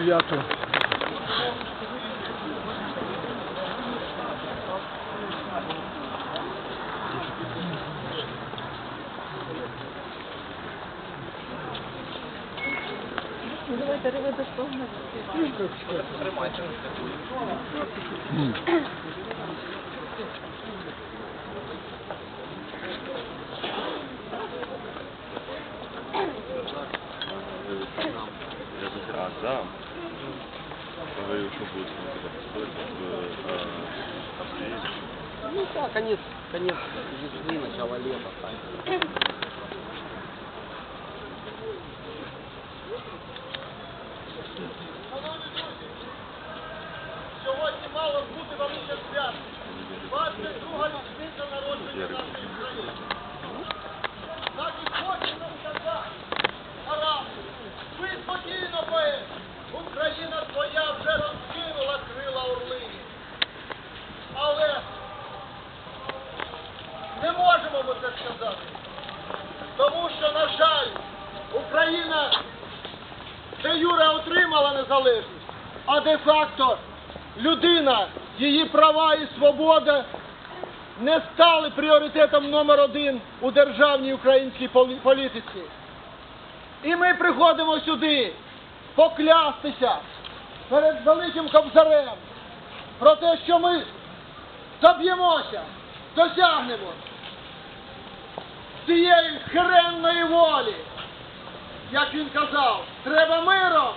Свято. Давайте риби дословно. А, да. Говорил, что будет в апреле. Ну да, конец, конец весны, начало лета. так. Сьогодні можемо ми це сказати. Тому що, на жаль, Україна де Юре отримала незалежність, а де-факто людина, її права і свобода не стали пріоритетом номер один у державній українській політиці. І ми приходимо сюди поклястися перед великим кобзарем про те, що ми доб'ємося, досягнемо цієї хренної волі як він казав, треба миром,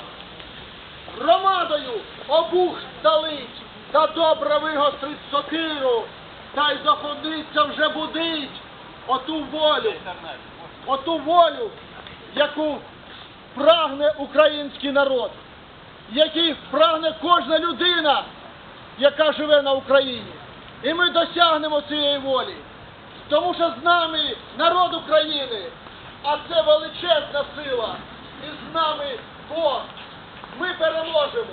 громадою обух сталить, та добре вигострить сокиру, та й заходиться вже будить оту волю, оту волю, яку прагне український народ, який прагне кожна людина, яка живе на Україні. І ми досягнемо цієї волі тому що з нами народ України, а це величезна сила, і з нами Бог. Ми переможемо.